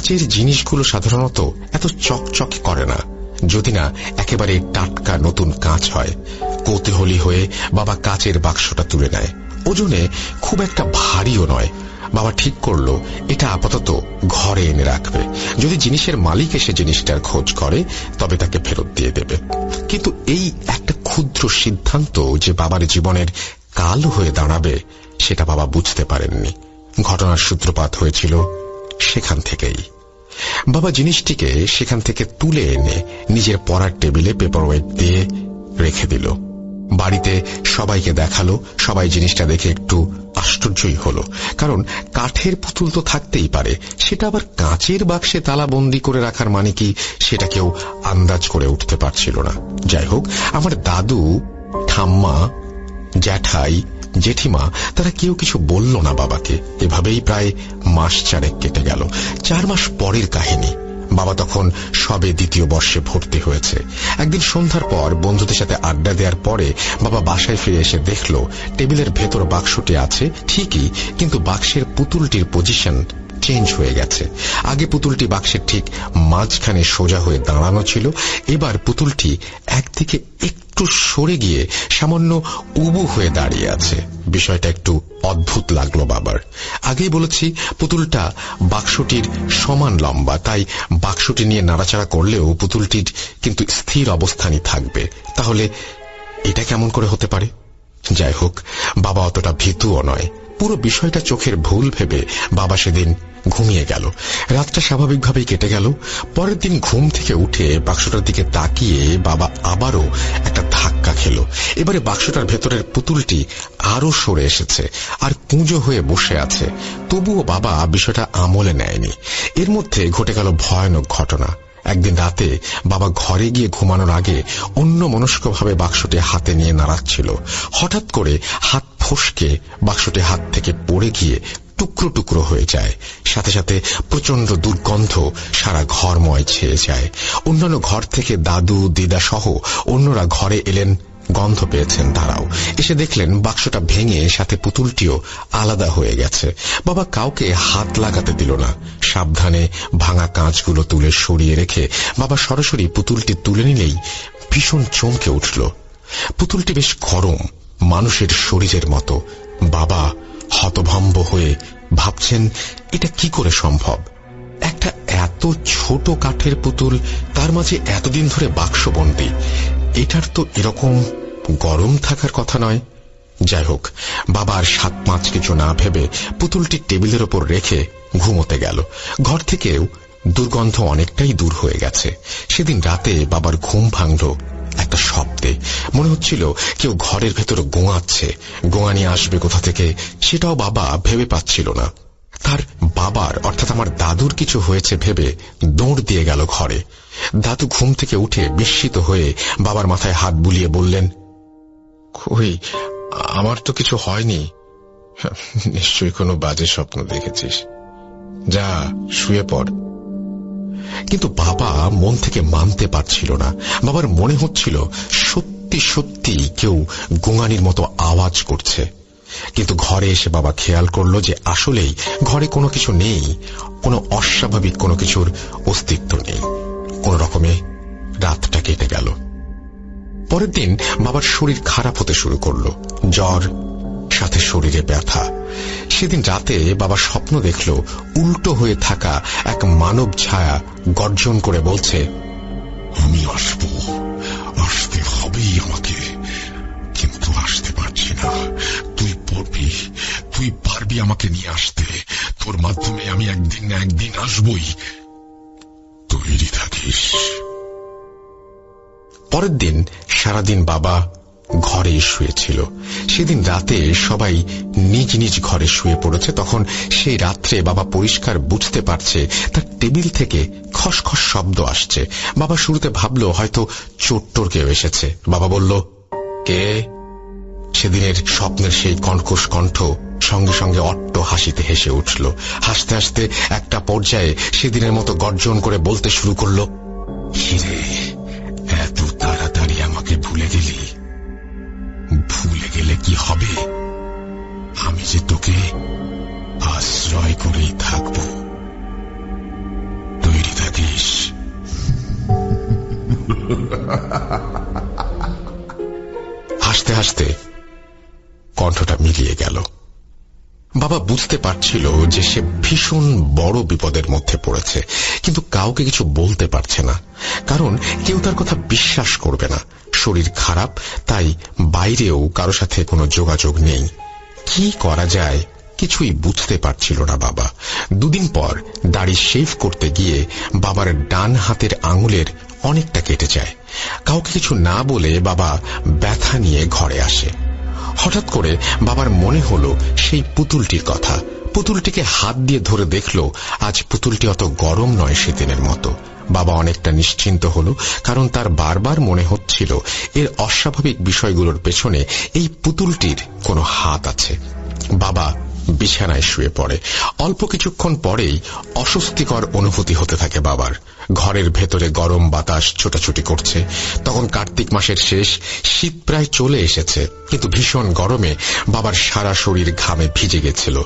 কাঁচের জিনিসগুলো সাধারণত এত চকচক করে না। যদি না একেবারে টাটকা নতুন কাঁচ হয়, কৌতূহলী হয়ে বাবা কাঁচের বাক্সটা তুলে নেয়। ওজনে খুব একটা ভারীও নয়। বাবা ঠিক করল, এটা আপাতত ঘরে এনে রাখবে। যদি জিনিসের মালিক এসে জিনিসটার খোঁজ করে, তবে তাকে ফেরত দিয়ে দেবে। কিন্তু এই একটা ক্ষুদ্র সিদ্ধান্ত যে বাবার জীবনের কাল হয়ে দাঁড়াবে, সেটা বাবা বুঝতে পারেননি। ঘটনার সূত্রপাত হয়েছিল সেখান থেকেই। বাবা জিনিসটিকে সেখান থেকে তুলে এনে নিজের পড়ার টেবিলে পেপার ওয়েট দিয়ে রেখে দিল। বাড়িতে সবাইকে দেখাল, সবাই জিনিসটা দেখে একটু আশ্চর্যই হলো। কারণ কাঠের পুতুল তো থাকতেই পারে, সেটা আবার কাঁচের বাক্সে তালাবন্দি করে রাখার মানে কি, সেটা কেউ আন্দাজ করে উঠতে পারছিল না। যাই হোক, আমার দাদু, ঠাম্মা, জ্যাঠাই জেঠিমা, তারা কেউ কিছু বলল না বাবাকে। এভাবেই প্রায় মাস চারেক কেটে গেল। চার মাস পরের কাহিনী। বাবা তখন সবে দ্বিতীয় বর্ষে ভর্তি হয়েছে। একদিন সন্ধ্যার পর বন্ধুদের সাথে আড্ডা দেওয়ার পরে বাবা বাসায় ফিরে এসে দেখল, টেবিলের ভেতর বাক্সটি আছে ঠিকই, কিন্তু বাক্সের পুতুলটির পজিশন চেঞ্জ হয়ে গেছে। আগে পুতুলটি বাক্সের ঠিক মাঝখানে সোজা হয়ে দাঁড়ানো ছিল, এবার পুতুলটি একদিকে একটু সরে গিয়ে সামান্য উবু হয়ে দাঁড়িয়ে আছে। বিষয়টা একটু অদ্ভুত লাগল বাবার। আগেই বলেছি, পুতুলটা বাক্সটির সমান লম্বা, তাই বাক্সটি নিয়ে নাড়াচাড়া করলেও পুতুলটির কিন্তু স্থির অবস্থানই থাকবে। তাহলে এটা কেমন করে হতে পারে? যাই হোক, বাবা অতটা ভীতুও নয়। পুরো বিষয়টা চোখের ভুল ভেবে বাবা সেদিন ঘুমিয়ে গেল। রাতটা স্বাভাবিকভাবেই কেটে গেল। পরের দিন ঘুম থেকে উঠে বাক্সটার দিকে তাকিয়ে বাবা আবারও একটা ধাক্কা খেল। এবারে বাক্সটার ভেতরের পুতুলটি আরও সরে এসেছে আর কুঁজো হয়ে বসে আছে। তবুও বাবা বিষয়টা আমলে নেয়নি। এর মধ্যে ঘটে গেল ভয়ানক ঘটনা। একদিন রাতে বাবা ঘরে গিয়ে ঘুমানোর আগে অন্য মনস্কভাবে বাক্সটি হাতে নিয়ে নাড়াচ্ছিল। হঠাৎ করে হাত ফসকে বাক্সটি হাত থেকে পড়ে গিয়ে টুকরো টুকরো হয়ে যায়। সাথে সাথে প্রচণ্ড দুর্গন্ধ সারা ঘরময় ছেয়ে যায়। অন্যান্য ঘর থেকে দাদু, দিদা সহ অন্যরা ঘরে এলেন, গন্ধ পেয়েছেন তারাও। এসে দেখলেন বাক্সটা ভেঙে সাথে পুতুলটিও আলাদা হয়ে গেছে। বাবা কাউকে হাত লাগাতে দিল না। সাবধানে ভাঙা কাঁচগুলো তুলে সরিয়ে রেখে বাবা সরাসরি পুতুলটি তুলে নিলেই ভীষণ চমকে উঠল। পুতুলটি বেশ গরম, মানুষের শরীরের মতো। বাবা হতভম্ব হয়ে ভাবছেন, এটা কি করে সম্ভব? একটা এত ছোট কাঠের পুতুল, তার মাঝে এতদিন ধরে বাক্সবন্দি। এটার তো এরকম গরম থাকার কথা নয়। যাই হোক, বাবার সাত পাঁচ কিছু না ভেবে পুতুলটি টেবিলের ওপর রেখে ঘুমোতে গেল। ঘর থেকেও দুর্গন্ধ অনেকটাই দূর হয়ে গেছে। সেদিন রাতে বাবার ঘুম ভাঙল একটা শব্দে। মনে হচ্ছিল কেউ ঘরের ভেতর গোঙাচ্ছে নিয়ে আসবে কোথা থেকে সেটাও বাবা ভেবে পাচ্ছিল না। তার বাবার, অর্থাৎ আমার দাদুর কিছু হয়েছে ভেবে দৌড় দিয়ে গেল ঘরে। দাদু ঘুম থেকে উঠে বিস্মিত হয়ে বাবার মাথায় হাত বুলিয়ে বললেন, কই, আমার তো কিছু হয়নি। নিশ্চয়ই কোনো বাজে স্বপ্ন দেখেছিস। যা, শুয়ে পড়। কিন্তু বাবা মন থেকে মানতে পারছিল না। বাবার মনে হচ্ছিল, সত্যি সত্যি কেউ গোঙানির মতো আওয়াজ করছে। কিন্তু ঘরে এসে বাবা খেয়াল করল যে আসলেই ঘরে কোনো কিছু নেই, কোনো অস্বাভাবিক কোনো কিছুর অস্তিত্ব নেই। কোন রকমে রাতটা কেটে গেল। পরের দিন বাবার শরীর খারাপ হতে শুরু করল। জ্বর সাথে শরীরে ব্যথা। সেদিন রাতে বাবা স্বপ্ন দেখল উল্টো হয়ে থাকা এক মানব ছায়া গর্জন করে বলছে, আমি আসব। আসতে হবেই আমাকে। কিন্তু আসতে পারছি না। তুই পড়বি। তুই পারবি আমাকে নিয়ে আসতে। তোর মাধ্যমে আমি একদিন না একদিন আসবই। তৈরি থাকিস। পরের দিন সারাদিন বাবা ঘরে শুয়েছিল সেদিন রাতে সবাই নিজ নিজ ঘরে শুয়ে পড়েছে। তখন সেই রাত্রে বাবা পরিষ্কার বুঝতে পারছে, তার টেবিল থেকে খসখস শব্দ আসছে। বাবা শুরুতে ভাবল, হয়তো চোট্টর কেউ এসেছে। বাবা বলল, কে? সেদিনের স্বপ্নের সেই কণ্ঠস কণ্ঠ সঙ্গে সঙ্গে অট্ট হাসিতে হেসে উঠল। হাসতে হাসতে একটা পর্যায়ে সেদিনের মতো গর্জন করে বলতে শুরু করল, হিরে কি হবে? আমি যে তোকে আশ্রয় করে থাকব। তৈরি থাকিস। হাসতে হাসতে কণ্ঠটা মিলিয়ে গেল। বাবা বুঝতে পারছিল যে সে ভীষণ বড় বিপদের মধ্যে পড়েছে, কিন্তু কাউকে কিছু বলতে পারছে না, কারণ কেউ তার কথা বিশ্বাস করবে না। শরীর খারাপ, তাই বাইরেও কারও সাথে কোনো যোগাযোগ নেই। কি করা যায় কিছুই বুঝতে পারছিল না বাবা। দুদিন পর দাড়ি শেভ করতে গিয়ে বাবার ডান হাতের আঙুলের অনেকটা কেটে যায়। কাউকে কিছু না বলে বাবা ব্যথা নিয়ে ঘরে আসে। হঠাৎ করে বাবার মনে হলো সেই পুতুলটির কথা। পুতুলটিকে হাত দিয়ে ধরে দেখল, আজ পুতুলটি অত গরম নয় সেদিনের মতো। বাবা অনেকটা নিশ্চিন্ত হল, কারণ তার বারবার মনে হচ্ছিল এর অস্বাভাবিক বিষয়গুলোর পেছনে এই পুতুলটির কোনো হাত আছে। বাবা বিছানায় শুয়ে পড়ে। অল্প কিছুক্ষণ পরেই অস্বস্তিকর অনুভূতি হতে থাকে বাবার। ঘরের ভেতরে গরম বাতাস ছোটাছুটি করছে। তখন কার্তিক মাসের শেষ, শীত প্রায় চলে এসেছে, কিন্তু ভীষণ গরমে বাবার সারা শরীর ঘামে ভিজে গেছিল।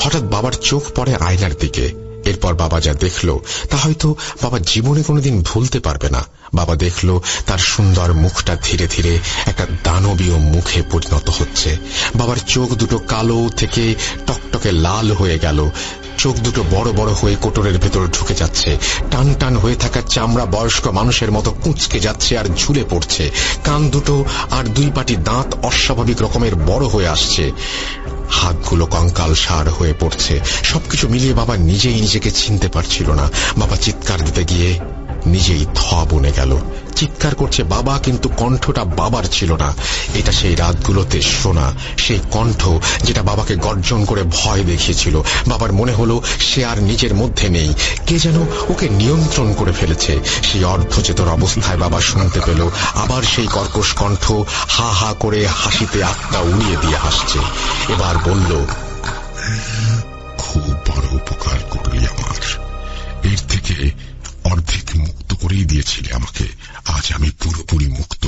হঠাৎ বাবার চোখ পড়ে আয়নার দিকে। এরপর বাবা যা দেখল, তা হয়তো বাবা জীবনে কোনোদিন ভুলতে পারবে না। বাবা দেখল, তার সুন্দর মুখটা ধীরে ধীরে একটা দানবীয় মুখে পরিণত হচ্ছে। বাবার চোখ দুটো কালো থেকে টকটকে লাল হয়ে গেল। চোখ দুটো বড় বড় হয়ে কোটরের ভেতর ঢুকে যাচ্ছে। টান টান হয়ে থাকা চামড়া বয়স্ক মানুষের মতো কুঁচকে যাচ্ছে আর ঝুলে পড়ছে। কান দুটো আর দুই পাটি দাঁত অস্বাভাবিক রকমের বড় হয়ে আসছে। হাতগুলো কঙ্কাল সার হয়ে পড়ছে। সবকিছু মিলিয়ে বাবা নিজেই নিজেকে চিনতে পারছিল না। বাবা চিৎকার দিতে গিয়ে নিজেই থ বনে গেল। চিৎকার করছে, বাবা, কিন্তু কণ্ঠটা বাবার ছিল না। এটা সেই রাতগুলোতে শোনা, সেই কণ্ঠ যেটা বাবাকে গর্জন করে ভয় দেখিয়েছিল। বাবার মনে হলো সে আর নিজের মধ্যে নেই। কে যেন ওকে নিয়ন্ত্রণ করে ফেলেছে। সেই অর্ধচেতন অবস্থায় বাবা শুনতে পেল, আবার সেই কর্কশ কণ্ঠ হা হা করে হাসিতে আত্মা উড়িয়ে দিয়ে হাসছে। এবার বলল, খুব বড় উপকার করলি আমার। এর থেকে অর্ধেক মুক্ত করেই দিয়েছিলে আমাকে। আজ আমি পুরোপুরি মুক্ত।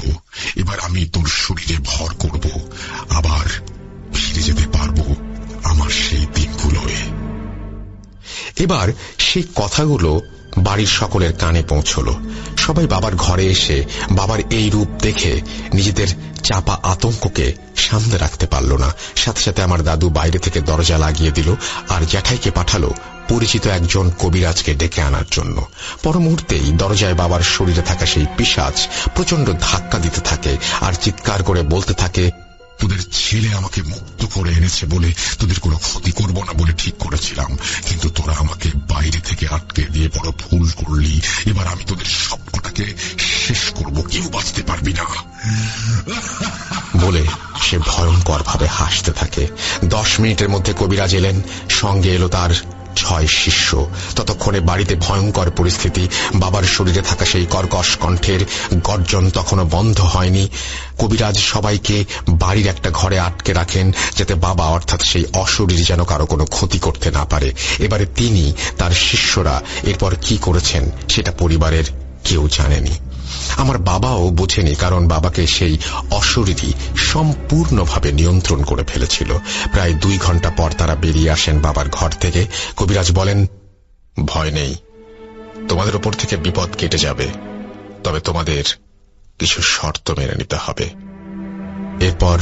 এবার আমি তোর শরীরে ভর করব। আবার ফিরে যেতে পারব আমার সেই দিনগুলোয় এবার সেই কথাগুলো বাড়ির সকলের কানে পৌঁছল। সবাই বাবার ঘরে এসে বাবার এই রূপ দেখে নিজেদের চাপা আতঙ্ককে সামনে রাখতে পারল না। সাথে সাথে আমার দাদু বাইরে থেকে দরজা লাগিয়ে দিল আর জ্যাঠাইকে পাঠালো পরিচিত একজন কবিরাজকে ডেকে আনার জন্য। পর মুহূর্তেই দরজায় বাবার শরীরে থাকা সেই পিসাজ প্রচণ্ড ধাক্কা দিতে থাকে আর চিৎকার করে বলতে থাকে, তোদের ছেলে আমাকে মুক্ত করে এনেছে বলে তোদের কোনো ক্ষতি করব না বলে ঠিক করেছিলাম। কিন্তু তোরা আমাকে বাইরে থেকে আটকে দিয়ে বড় ভুল করলি। এবার আমি তোদের সবকটাকে শেষ করব। কেউ বাঁচতে পারবি না। বলে সে ভয়ঙ্কর ভাবে হাসতে থাকে। দশ মিনিটের মধ্যে কবিরাজ এলেন। সঙ্গে এলো তার ছয় শিষ্য। ততক্ষণে বাড়িতে ভয়ঙ্কর পরিস্থিতি। বাবার শরীরে থাকা সেই কর্কশ কণ্ঠের গর্জন তখনও বন্ধ হয়নি। কবিরাজ সবাইকে বাড়ির একটা ঘরে আটকে রাখেন, যাতে বাবা অর্থাৎ সেই অশরীর যেন কারও কোনো ক্ষতি করতে না পারে। এবারে তিনি, তার শিষ্যরা, এরপর কি করেছেন, সেটা পরিবারের কেউ জানেনি। আমার বাবাও বোঝেনি, কারণ বাবাকে সেই অশরীরই সম্পূর্ণভাবে নিয়ন্ত্রণ করে ফেলেছিল। প্রায় দুই ঘণ্টা পর তারা বেরিয়ে আসেন বাবার ঘর থেকে। কবিরাজ বলেন, ভয় নেই। তোমাদের ওপর থেকে বিপদ কেটে যাবে। তবে তোমাদের কিছু শর্ত মেনে নিতে হবে। এরপর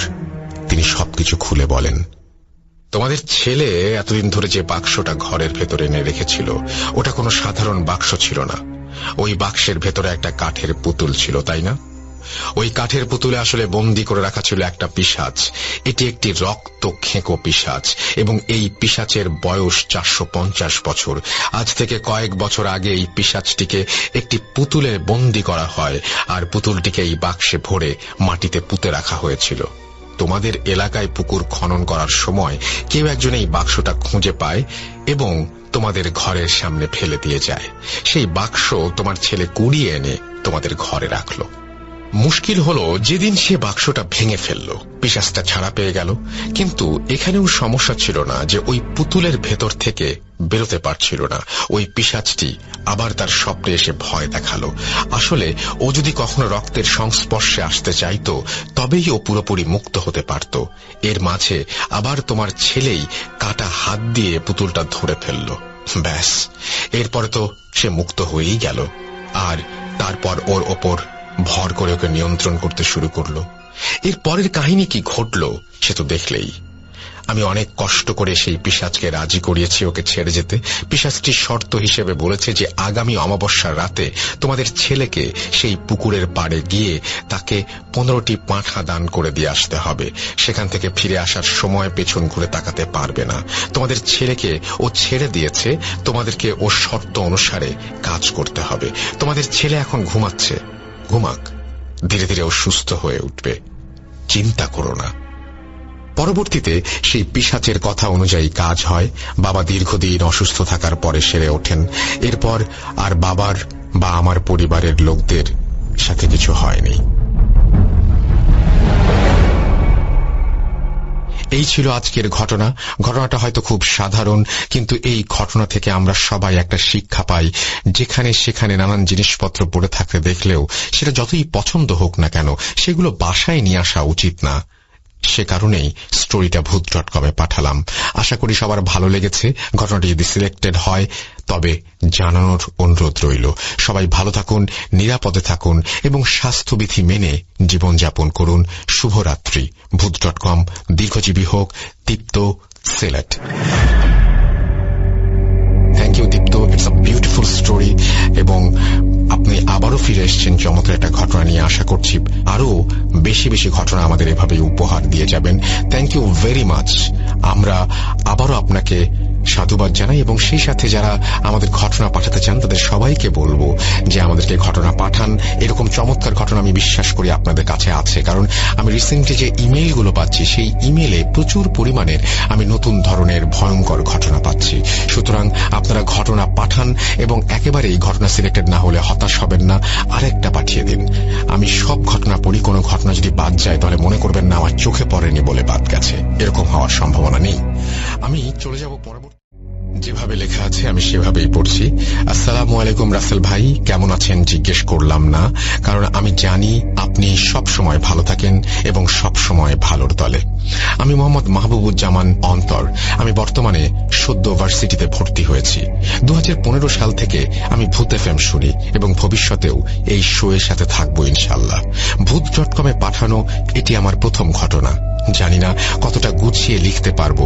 তিনি সবকিছু খুলে বলেন, তোমাদের ছেলে এতদিন ধরে যে বাক্সটা ঘরের ভেতরে এনে রেখেছিল, ওটা কোনো সাধারণ বাক্স ছিল না। ওই বাক্সের ভেতরে একটা কাঠের পুতুল ছিল, তাই না? ওই কাঠের পুতুলে আসলে বন্দি করে রাখা ছিল একটা পিসাচ এটি একটি রক্ত খেঁকো পিসাচ এবং এই পিসাচের বয়স চারশো পঞ্চাশ বছর। আজ থেকে কয়েক বছর আগে এই পিসাচটিকে একটি পুতুলে বন্দি করা হয় আর পুতুলটিকে এই বাক্সে ভরে মাটিতে পুঁতে রাখা হয়েছিল। তোমাদের এলাকায় পুকুর খনন করার সময় কেউ একজন এই বাক্সটা খুঁজে পায় এবং তোমাদের ঘরের সামনে ফেলে দিয়ে যায়। সেই বাক্স তোমার ছেলে কুড়িয়ে এনে তোমাদের ঘরে রাখল। মুশকিল হলো যেদিন সে বাক্সটা ভেঙে ফেলল। পিসাসটা ছাড়া পেয়ে গেল। কিন্তু এখানেও সমস্যা ছিল না যে ওই পুতুলের ভেতর থেকে বেরোতে পারছিল না। ওই পিসাচটি আবার তার স্বপ্নে এসে ভয় দেখাল। আসলে ও যদি কখনো রক্তের সংস্পর্শে আসতে চাইতো, তবেই ও পুরোপুরি মুক্ত হতে পারত। এর মাঝে আবার তোমার ছেলেই কাটা হাত দিয়ে পুতুলটা ধরে ফেলল। ব্যাস, এরপরে তো সে মুক্ত হয়েই গেল। আর তারপর ওর ওপর ভর করে ওকে নিয়ন্ত্রণ করতে শুরু করল। এর পরের কাহিনী কি ঘটলো, সে তো দেখলেই। আমি অনেক কষ্ট করে সেই পিসাজকে রাজি করিয়েছি ওকে ছেড়ে যেতে। পিসাজটি শর্ত হিসেবে বলেছে যে, আগামী অমাবস্যার রাতে তোমাদের ছেলেকে সেই পুকুরের পাড়ে গিয়ে তাকে পনেরোটি পাঁঠা দান করে দিয়ে আসতে হবে। সেখান থেকে ফিরে আসার সময় পেছন ঘুরে তাকাতে পারবে না। তোমাদের ছেলেকে ও ছেড়ে দিয়েছে, তোমাদেরকে ও শর্ত অনুসারে কাজ করতে হবে। তোমাদের ছেলে এখন ঘুমাচ্ছে। ঘুমাক। ধীরে ধীরে ও সুস্থ হয়ে উঠবে। চিন্তা করো না। পরবর্তীতে সেই পিসাচের কথা অনুযায়ী কাজ হয়, বাবা দীর্ঘদিন অসুস্থ থাকার পরে সেরে ওঠেন। এরপর আর বাবার বা আমার পরিবারের লোকদের সাথে কিছু হয়নি। এই ছিল আজকের ঘটনা। ঘটনাটা হয়তো খুব সাধারণ, কিন্তু এই ঘটনা থেকে আমরা সবাই একটা শিক্ষা পাই। যেখানে সেখানে নানান জিনিসপত্র পড়ে থাকতে দেখলেও সেটা যতই পছন্দ হোক না কেন, সেগুলো বাসায় নিয়ে আসা উচিত না। সে কারণেই স্টোরিটা ভূত ডট কমে পাঠালাম। আশা করি সবার ভালো লেগেছে। ঘটনাটি যদি সিলেক্টেড হয়, তবে জানানোর অনুরোধ রইল। সবাই ভালো থাকুন, নিরাপদে থাকুন, এবং স্বাস্থ্যবিধি মেনে জীবনযাপন করুন। শুভরাত্রি। ভূত ডট কম দীর্ঘজীবী হোক, Deepto Sylhet thank you Deepto. It's a beautiful story এবং আপনি আবারও ফিরে এসছেন, চমৎকার একটা ঘটনা নিয়ে আশা করছি। আরও বেশি বেশি ঘটনা আমাদের এভাবে উপহার দিয়ে যাবেন। থ্যাংক ইউ ভেরি মাচ আমরা আবারও আপনাকে সাধুবাদ জানাই এবং সেই সাথে যারা আমাদের ঘটনা পাঠাতে চান, তাদের সবাইকে বলব যে আমাদেরকে ঘটনা পাঠান। এরকম চমৎকার ঘটনা আমি বিশ্বাস করি আপনাদের কাছে আছে। কারণ আমি রিসেন্টলি যে ইমেইলগুলো পাচ্ছি, সেই ইমেইলে প্রচুর পরিমাণের আমি নতুন ধরনের ভয়ঙ্কর ঘটনা পাচ্ছি। সুতরাং আপনারা ঘটনা পাঠান এবং একেবারেই ঘটনা সিলেক্টেড না হলে হতাশ হবেন না। আরেকটা পাঠিয়ে দিন। আমি সব ঘটনা পড়ি, কোনো ঘটনা যদি বাদ যায়, তাহলে মনে করবেন না, আমার চোখে পড়েনি বলে বাদ গেছে। এরকম হওয়ার সম্ভাবনা নেই। আমি চলে যাব পরবর্তী যেভাবে লেখা আছে, আমি সেভাবেই পড়ছি। আসসালামু আলাইকুম রাসেল ভাই, কেমন আছেন? জিজ্ঞেস করলাম না, কারণ আমি জানি আপনি সব সময় ভালো থাকেন এবং সব সময় ভালোর দলে আমি মোহাম্মদ মাহবুবুজ্জামান অন্তর। আমি বর্তমানে সদ্য ভার্সিটিতে ভর্তি হয়েছি। দু হাজার পনেরো সাল থেকে আমি ভূত এফ এম শুনি এবং ভবিষ্যতেও এই শো এর সাথে থাকব ইনশাল্লাহ ভূত ডট কমে পাঠানো এটি আমার প্রথম ঘটনা। জানি না কতটা গুছিয়ে লিখতে পারব,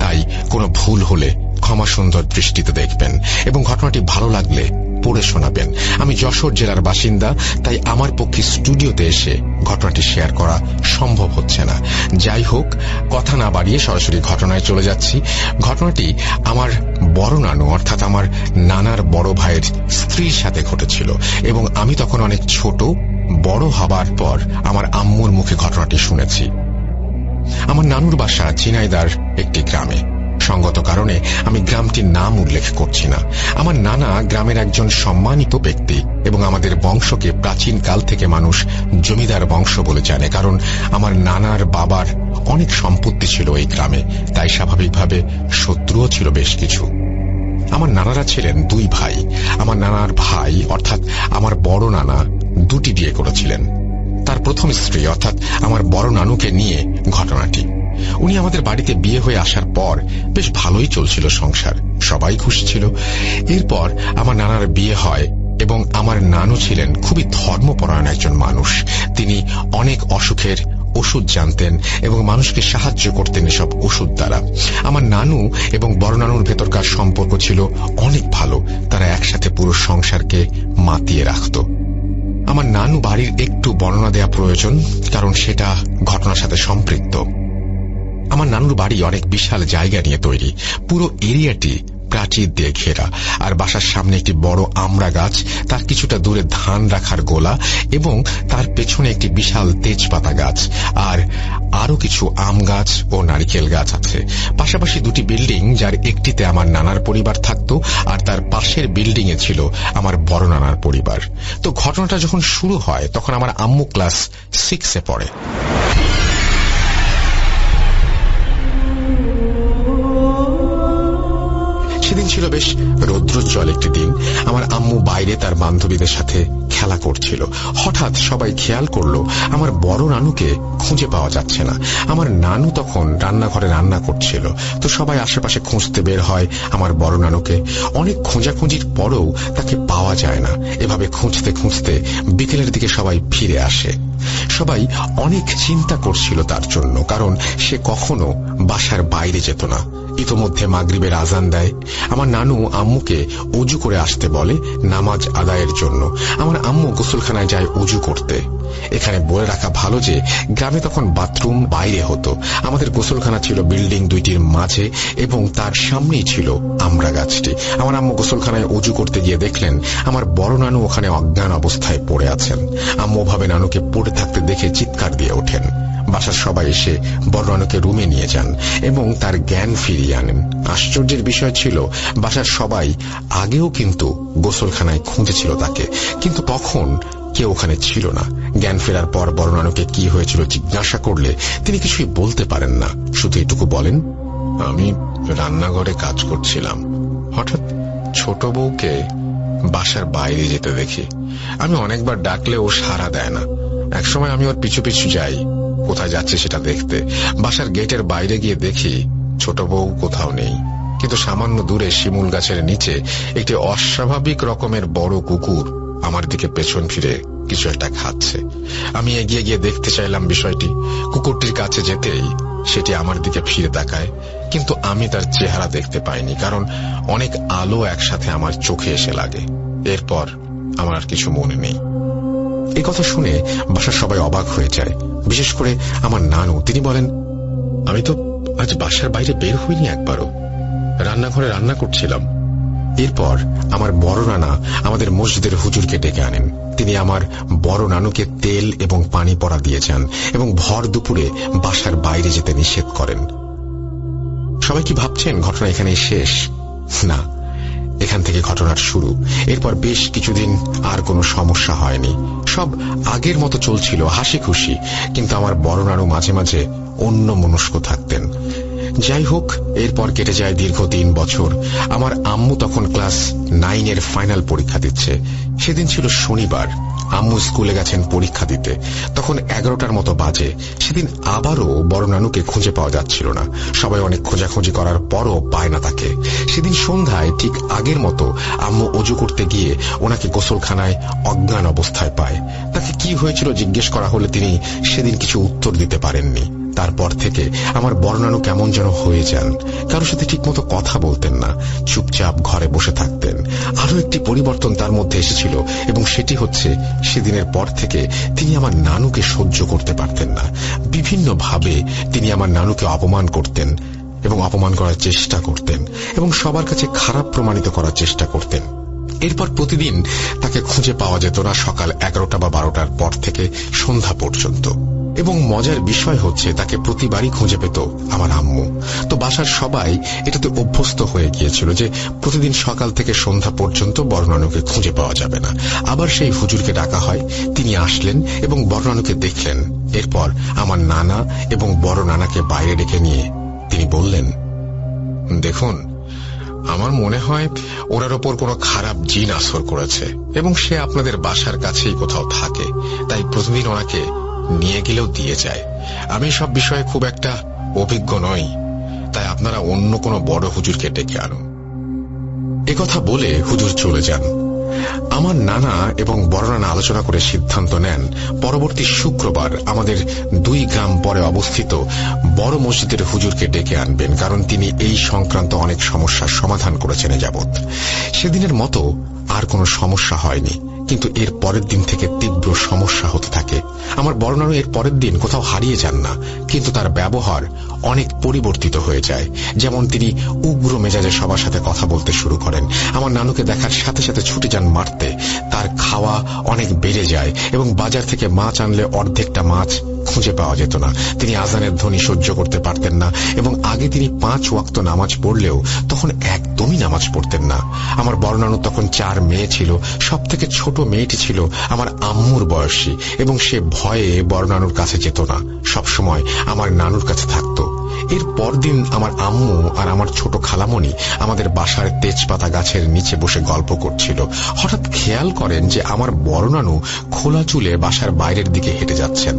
তাই কোনো ভুল হলে ক্ষমা সুন্দর দৃষ্টিতে দেখবেন এবং ঘটনাটি ভালো লাগলে পড়ে শোনাবেন। আমি যশোর জেলার বাসিন্দা, তাই আমার পক্ষে স্টুডিওতে এসে ঘটনাটি শেয়ার করা সম্ভব হচ্ছে না। যাই হোক, কথা না বাড়িয়ে সরাসরি ঘটনায় চলে যাচ্ছি। ঘটনাটি আমার বড় নানু, অর্থাৎ আমার নানার বড় ভাইয়ের স্ত্রীর সাথে ঘটেছিল এবং আমি তখন অনেক ছোট, বড় হবার পর আমার আম্মুর মুখে ঘটনাটি শুনেছি। আমার নানুর বাসা চিনাইদার একটি গ্রামে। সঙ্গত কারণে আমি গ্রামটির নাম উল্লেখ করছি না। আমার নানা গ্রামের একজন সম্মানিত ব্যক্তি এবং আমাদের বংশকে প্রাচীন কাল থেকে মানুষ জমিদার বংশ বলে জানে, কারণ আমার নানার বাবার অনেক সম্পত্তি ছিল এই গ্রামে, তাই স্বাভাবিকভাবে শত্রুও ছিল বেশ কিছু। আমার নানারা ছিলেন দুই ভাই। আমার নানার ভাই, অর্থাৎ আমার বড় নানা, দুটি বিয়ে করেছিলেন। তার প্রথম স্ত্রী, অর্থাৎ আমার বড় নানুকে নিয়ে ঘটনাটি। উনি আমাদের বাড়িতে বিয়ে হয়ে আসার পর বেশ ভালোই চলছিল সংসার। সবাই খুশি ছিল। এরপর আমার নানার বিয়ে হয় এবং আমার নানু ছিলেন খুবই ধর্মপরায়ণ একজন মানুষ। তিনি অনেক অসুখের ওষুধ জানতেন এবং মানুষকে সাহায্য করতেন এসব ওষুধ দ্বারা। আমার নানু এবং বড় নানুর ভেতরকার সম্পর্ক ছিল অনেক ভালো। তারা একসাথে পুরো সংসারকে মাতিয়ে রাখত। আমার নানু বাড়ির একটু বর্ণনা দেয়া প্রয়োজন, কারণ সেটা ঘটনার সাথে সম্পৃক্ত। আমার নানুর বাড়ি অনেক বিশাল জায়গা নিয়ে তৈরি। পুরো এরিয়াটি প্রাচীর দিয়ে ঘেরা। আর বাসার সামনে একটি বড় আমড়া গাছ, তার কিছুটা দূরে ধান রাখার গোলা এবং তার পেছনে একটি বিশাল তেজপাতা গাছ। আর আরও কিছু আম গাছ ও নারিকেল গাছ আছে। পাশাপাশি দুটি বিল্ডিং, যার একটিতে আমার নানার পরিবার থাকত আর তার পাশের বিল্ডিং এ ছিল আমার বড় নানার পরিবার। তো ঘটনাটা যখন শুরু হয়, তখন আমার আম্মু ক্লাস সিক্সে পড়ে। ছিল বেশ রৌদ্রোজ্জ্বল একটি দিন। আমার আম্মু বাইরে তার বান্ধবীদের সাথে খেলা করছিল। হঠাৎ সবাই খেয়াল করল, আমার বড় নানুকে খুঁজে পাওয়া যাচ্ছে না। আমার নানু তখন রান্নাঘরে রান্না করছিল। তো সবাই আশেপাশে খুঁজতে বের হয় আমার বড় নানুকে। অনেক খোঁজাখুঁজির পরেও তাকে পাওয়া যায় না। এভাবে খুঁজতে খুঁজতে বিকেলের দিকে সবাই ফিরে আসে। সবাই অনেক চিন্তা করছিল তার জন্য, কারণ সে কখনো বাসার বাইরে যেত না। ইতোমধ্যে মাগরিবের আজান দেয়। আমার নানু আম্মুকে উজু করে আসতে বলে নামাজ আদায়ের জন্য। আমার আম্মু গোসলখানায় যায় উজু করতে। এখানে বলে রাখা ভালো যে, গ্রামে তখন বাথরুম বাইরে হতো। আমাদের গোসলখানা ছিল বিল্ডিং দুইটির মাঝে এবং তার সামনেই ছিল আমরা গাছটি। আমার আম্মু গোসলখানায় উজু করতে গিয়ে দেখলেন, আমার বড় নানু ওখানে অজ্ঞান অবস্থায় পড়ে আছেন। আম্মু ভাবে নানুকে পড়ে থাকতে দেখে চিৎকার দিয়ে ওঠেন। বাসার সবাই এসে বড় রুমে নিয়ে যান এবং তার জ্ঞান ফিরিয়ে আনেন। আশ্চর্যের বিষয় ছিল, বাসার সবাই আগেও কিন্তু গোসলখানায় খুঁজেছিল তাকে, কিন্তু তখন কেউ ওখানে ছিল না। জ্ঞান ফেরার পর বড় নানুকে কি হয়েছিল জিজ্ঞাসা করলে তিনি কিছুই বলতে পারেন না। শুধু এটুকু বলেন, আমি রান্নাঘরে কাজ করছিলাম। হঠাৎ ছোট বউকে বাসার বাইরে যেতে দেখি। আমি অনেকবার ডাকলে ও সাড়া দেয় না। একসময় আমি ওর পিছু পিছু যাই। কোথায় যাচ্ছে সেটা দেখতে। বাসার গেটের বাইরে গিয়ে দেখি ছোট বউ কোথাও নেই। কিন্তু সামান্য দূরে শিমুল গাছের নিচে একটি অস্বাভাবিক রকমের বড় কুকুর আমার দিকে পেছন ফিরে কিছু একটা খাচ্ছে। আমি এগিয়ে গিয়ে দেখতে চাইলাম বিষয়টি। কুকুরটির কাছে যেতেই সেটি আমার দিকে ফিরে তাকায়, কিন্তু আমি তার চেহারা দেখতে পাইনি, কারণ অনেক আলো একসাথে আমার চোখে এসে লাগে। এরপর আমার আর কিছু মনে নেই। এই কথা শুনে বাসার সবাই অবাক হয়ে যায়। বিশেষ করে আমার নানু। তিনি বলেন, আমি তো আজ বাসার বাইরে বের হইনি একবারও। রান্নাঘরে রান্না করছিলাম। এরপর আমার বড় নানা আমাদের মসজিদের হুজুরকে ডেকে আনেন। তিনি আমার বড় নানুকে তেল এবং পানি পড়া দিয়ে যান এবং ভর দুপুরে বাসার বাইরে যেতে নিষেধ করেন। সবাই কি ভাবছেন ঘটনা এখানেই শেষ? না, এখান থেকে ঘটনার শুরু। এরপর বেশ কিছুদিন আর কোনো সমস্যা হয়নি। সব আগের মতো চলছিল হাসি খুশি কিন্তু আমার বড়নারু মাঝে মাঝে অন্য মনস্ক থাকতেন। যাই হোক, এরপর কেটে যায় দীর্ঘ তিন বছর। আমার আম্মু তখন ক্লাস নাইনের ফাইনাল পরীক্ষা দিচ্ছে। সেদিন ছিল শনিবার। আম্মু স্কুলে গেছেন পরীক্ষা দিতে। তখন এগারোটার মতো বাজে। সেদিন আবারও বড় নানুকে খুঁজে পাওয়া যাচ্ছিল না। সবাই অনেক খোঁজাখুঁজি করার পরও পায় না তাকে। সেদিন সন্ধ্যায় ঠিক আগের মতো আম্মু অজু করতে গিয়ে ওনাকে গোসলখানায় অজ্ঞান অবস্থায় পায়। তাকে কি হয়েছিল জিজ্ঞেস করা হলে তিনি সেদিন কিছু উত্তর দিতে পারেননি। তারপর থেকে আমার বর্ণানো কেমন যেন হয়ে যান। কারোর সাথে ঠিকমতো কথা বলতেন না, চুপচাপ ঘরে বসে থাকতেন। আরও একটি পরিবর্তন তার মধ্যে এসেছিল, এবং সেটি হচ্ছে সেদিনের পর থেকে তিনি আমার নানুকে সহ্য করতে পারতেন না। বিভিন্নভাবে তিনি আমার নানুকে অপমান করতেন এবং অপমান করার চেষ্টা করতেন এবং সবার কাছে খারাপ প্রমাণিত করার চেষ্টা করতেন। এরপর প্রতিদিন তাকে খুঁজে পাওয়া যেত না সকাল এগারোটা বা বারোটার পর থেকে সন্ধ্যা পর্যন্ত। এবং মজার বিষয় হচ্ছে তাকে প্রতিবারই খুঁজে পেত আমার আম্মু। তো বাসার সবাই এটাতে অভ্যস্ত হয়ে গিয়েছিল যে প্রতিদিন সকাল থেকে সন্ধ্যা পর্যন্ত বর্ণানুকে খুঁজে পাওয়া যাবে না। আবার সেই হুজুরকে ডাকা হয়, তিনি আসলেন এবং বর্ণানুকে দেখলেন। এরপর আমার নানা এবং বড় নানাকে বাইরে ডেকে নিয়ে তিনি বললেন, দেখুন, আমার মনে হয় ওনার ওপর কোনো খারাপ জিন আসর করেছে এবং সে আপনাদের বাসার কাছেই কোথাও থাকে। তাই প্রতিদিন ওনাকে নিয়ে গেলেও দিয়ে যায়। আমি সব বিষয়ে খুব একটা অভিজ্ঞ নই, তাই আপনারা অন্য কোনো বড় হুজুরকে ডেকে আনুন। কথা বলে হুজুর চলে যান। আমার নানা এবং বড় নানা আলোচনা করে সিদ্ধান্ত নেন, পরবর্তী শুক্রবার আমাদের দুই গ্রাম পরে অবস্থিত বড় মসজিদের হুজুরকে ডেকে আনবেন, কারণ তিনি এই সংক্রান্ত অনেক সমস্যার সমাধান করেছেন যাবৎ। সেদিনের মতো আর কোনো সমস্যা হয়নি। কিন্তু এর পরের দিন থেকে তীব্র সমস্যা হতে থাকে। আমার বড় এর পরের দিন কোথাও হারিয়ে যান না, কিন্তু তার ব্যবহার অনেক পরিবর্তিত হয়ে যায়। যেমন তিনি উগ্র মেজাজে সবার সাথে কথা বলতে শুরু করেন। আমার নানুকে দেখার সাথে সাথে ছুটে যান মারতে। তার খাওয়া অনেক বেড়ে যায় এবং বাজার থেকে মাছ আনলে অর্ধেকটা মাছ খুঁজে পাওয়া যেত না। তিনি আজানের ধ্বনি সহ্য করতে পারতেন না এবং আগে তিনি পাঁচ ওয়াক্ত নামাজ পড়লেও তখন একদমই নামাজ পড়তেন না। আমার বর্ণানো তখন চার মেয়ে ছিল সব থেকে ছোট মেয়েটি ছিল আমার আম্মুর বয়সী এবং সে ভয়ে বর্ণানুর কাছে যেত না। সবসময় আমার নানুর কাছে থাকত। এর পরদিন আমার আম্মু আর আমার ছোট খালামণি আমাদের বাসার তেজপাতা গাছের নিচে বসে গল্প করছিল। হঠাৎ খেয়াল করেন যে আমার বড় নানু খোলা চুলে বাসার বাইরের দিকে হেঁটে যাচ্ছেন।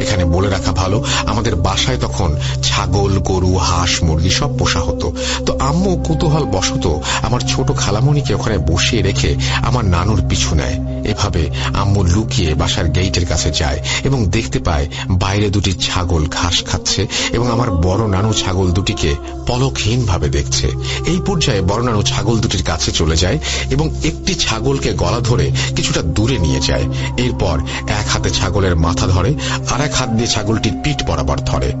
এখানে বলে রাখা ভালো, আমাদের বাসায় তখন ছাগল, গরু, হাঁস, মুরগি সব পোষা হতো। তো আম্মু কুতূহল বশত আমার ছোট খালামণিকে ওখানে বসিয়ে রেখে আমার নানুর পিছু নেয়। এভাবে আম্মু লুকিয়ে বাসার গেইটের কাছে যায় এবং দেখতে পায় বাইরে দুটি ছাগল ঘাস খাচ্ছে এবং আমার বড় নানু ছাগল দুটিকে পলকহীন ভাবে দেখছে। এই পর্যায়ে বড় ছাগল দুটির কাছে চলে যায় এবং একটি ছাগলকে গলা ধরে কিছুটা দূরে নিয়ে যায়। এরপর এক হাতে ছাগলের মাথা ধরে, আর এক হাত দিয়ে ছাগলটির পিঠ বরাবর ধরে।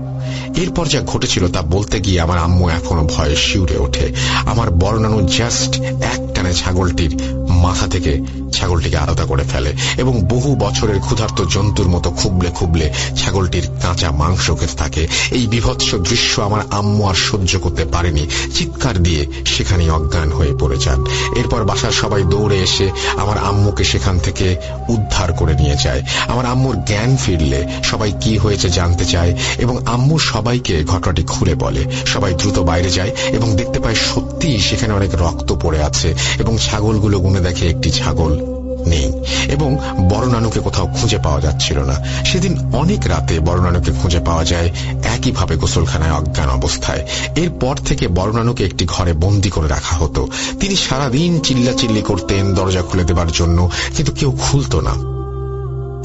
এরপর যা ঘটেছিল তা বলতে গিয়ে আমার আম্মু এখনও ভয়ে শিউরে ওঠে। আমার বড় জাস্ট এক টানে ছাগলটির মাথা থেকে ছাগলটিকে আলাদা করে ফেলে এবং বহু বছরের ক্ষুধার্ত জন্তুর মতো খুবলে খুবলে ছাগলটির কাঁচা মাংস খেতে থাকে। এই বিভৎস দৃশ্য আমার আম্মু আর সহ্য করতে পারেনি। চিৎকার দিয়ে সেখানেই অজ্ঞান হয়ে পড়ে যান। এরপর বাসার সবাই দৌড়ে এসে আমার আম্মুকে সেখান থেকে উদ্ধার করে নিয়ে যায়। আমার আম্মুর জ্ঞান ফিরলে, সবাই কি হয়েছে জানতে চায় এবং আম্মু সবাইকে ঘটনাটি খুলে বলে। সবাই দ্রুত বাইরে যায় এবং দেখতে পায় সত্যিই সেখানে অনেক রক্ত পড়ে আছে এবং ছাগলগুলো গুনে দেখে একটি ছাগল নেই। এবং বড় নানুকে কোথাও খুঁজে পাওয়া যাচ্ছিল না। সেদিন অনেক রাতে বড় নানুকে খুঁজে পাওয়া যায় একইভাবে গোসলখানায় অজ্ঞান অবস্থায়। এরপর থেকে বড় নানুকে একটি ঘরে বন্দি করে রাখা হতো। তিনি সারাদিন চিল্লাচিল্লি করতেন দরজা খুলে দেবার জন্য, কিন্তু কেউ খুলত না।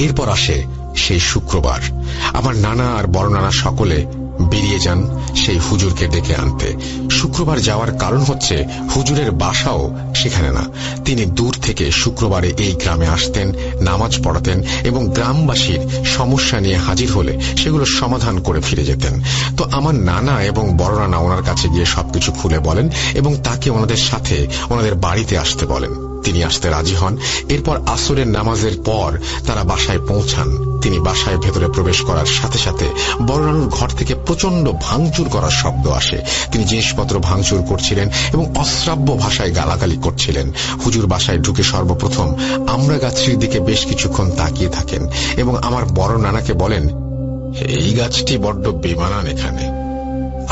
এরপর আসে সেই শুক্রবার। আমার নানা আর বড় নানা সকলে বেরিয়ে যান সেই হুজুরকে ডেকে আনতে। শুক্রবার যাওয়ার কারণ হচ্ছে হুজুরের বাসাও সেখানে না। তিনি দূর থেকে শুক্রবারে এই গ্রামে আসতেন, নামাজ পড়াতেন এবং গ্রামবাসীর সমস্যা নিয়ে হাজির হলে সেগুলো সমাধান করে ফিরে যেতেন। তো আমার নানা এবং বড় নানা ওনার কাছে গিয়ে সবকিছু খুলে বলেন এবং তাকে ওনাদের সাথে ওনাদের বাড়িতে আসতে বলেন। তিনি আসতে রাজি হন। এরপর আসরের নামাজের পর তারা বাসায় পৌঁছান। তিনি বাসায় ভেতরে প্রবেশ করার সাথে সাথে বড়নানুর ঘর থেকে প্রচণ্ড ভাঙচুর করার শব্দ আসে। তিনি জিনিসপত্র ভাঙচুর করছিলেন এবং অশ্রাব্য ভাষায় গালাগালি করছিলেন। হুজুর বাসায় ঢুকে সর্বপ্রথম, আমরা গাছটির দিকে বেশ কিছুক্ষণ তাকিয়ে থাকেন এবং আমার বড় নানাকে বলেন, এই গাছটি বড্ড বেমানান এখানে।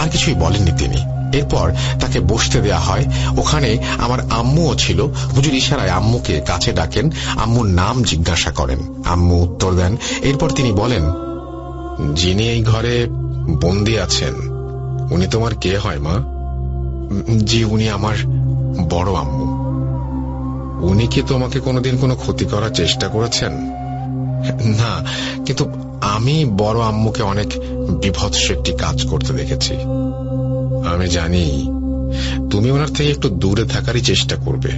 আর কিছুই বলেননি তিনি। এরপর তাকে বসতে দেয়া হয়। ওখানে আমার আম্মুও ছিল। হুজুর ইশারায় আম্মুকে কাছে ডাকেন। আম্মুর নাম জিজ্ঞাসা করেন। আম্মু উত্তর দেন। এরপর তিনি বলেন, যিনি এই ঘরে বন্দি আছেন, উনি তোমার কে হয়, মা? জি, উনি আমার বড় আম্মু। উনি কি তোমাকে কোনোদিন কোনো ক্ষতি করার চেষ্টা করেছেন? না, কিন্তু আমি বড় আম্মুকে অনেক বিভৎস একটি কাজ করতে দেখেছি। আমি জানি তুমি ওনার থেকে একটু দূরে থাকারই চেষ্টা করবে।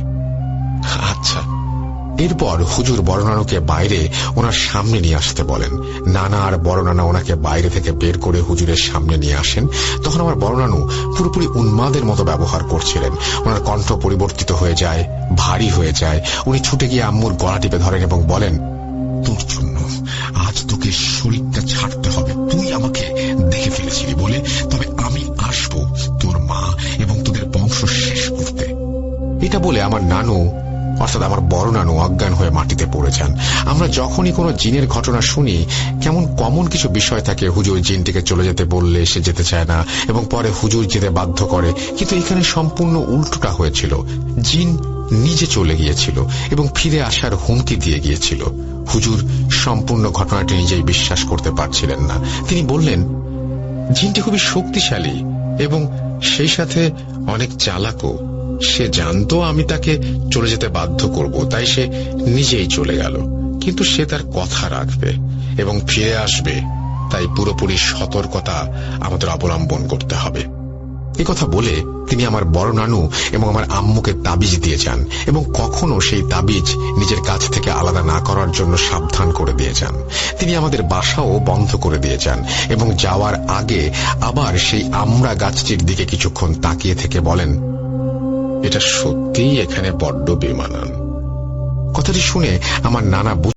আচ্ছা এরপর হুজুর বড়নানুকে বাইরে ওনার সামনে নিয়ে আসতে বলেন। নানা আর বড়নানা ওনাকে বাইরে থেকে বের করে হুজুরের সামনে নিয়ে আসেন। তখন আমার বড়নানু পুরোপুরি উন্মাদের মতো ব্যবহার করছিলেন। ওনার কণ্ঠ পরিবর্তিত হয়ে যায়, ভারী হয়ে যায়। উনি ছুটে গিয়ে আম্মুর গলা টিপে ধরেন এবং বলেন, তোর জন্য আজ তোকে শরীরটা এটা বলে আমার নানু, অর্থাৎ আমার বড় নানু অজ্ঞান হয়ে মাটিতে পড়েছেন। আমরা যখনই কোনো জিনের ঘটনা শুনি, কেমন কমন কিছু বিষয় থাকে, হুজুর জিনটিকে চলে যেতে বললে সে যেতে চায় না, এবং পরে হুজুর যেতে বাধ্য করে। কিন্তু এখানে সম্পূর্ণ উল্টোটা হয়েছিল। জিন নিজে চলে গিয়েছিল এবং ফিরে আসার হুমকি দিয়ে গিয়েছিল। হুজুর সম্পূর্ণ ঘটনাটি নিজেই বিশ্বাস করতে পারছিলেন না। তিনি বললেন, জিনটি খুবই শক্তিশালী এবং সেই সাথে অনেক চালাকও। সে জানতো আমি তাকে চলে যেতে বাধ্য করব, তাই সে নিজেই চলে গেল। কিন্তু সে তার কথা রাখবে এবং ফিরে আসবে, তাই পুরোপুরি সতর্কতা আমাদের অবলম্বন করতে হবে। এ কথা বলে তিনি আমার বড় নানু এবং আমার আম্মুকে তাবিজ দিয়ে যান এবং কখনো সেই তাবিজ নিজের কাছ থেকে আলাদা না করার জন্য সাবধান করে দিয়ে যান। তিনি আমাদের বাসাও বন্ধ করে দিয়ে যান এবং যাওয়ার আগে আবার সেই আমরা গাছটির দিকে কিছুক্ষণ তাকিয়ে থেকে বলেন এটা সত্যিই এখানে বড্ড বেমানান। কথাটি শুনে আমার নানা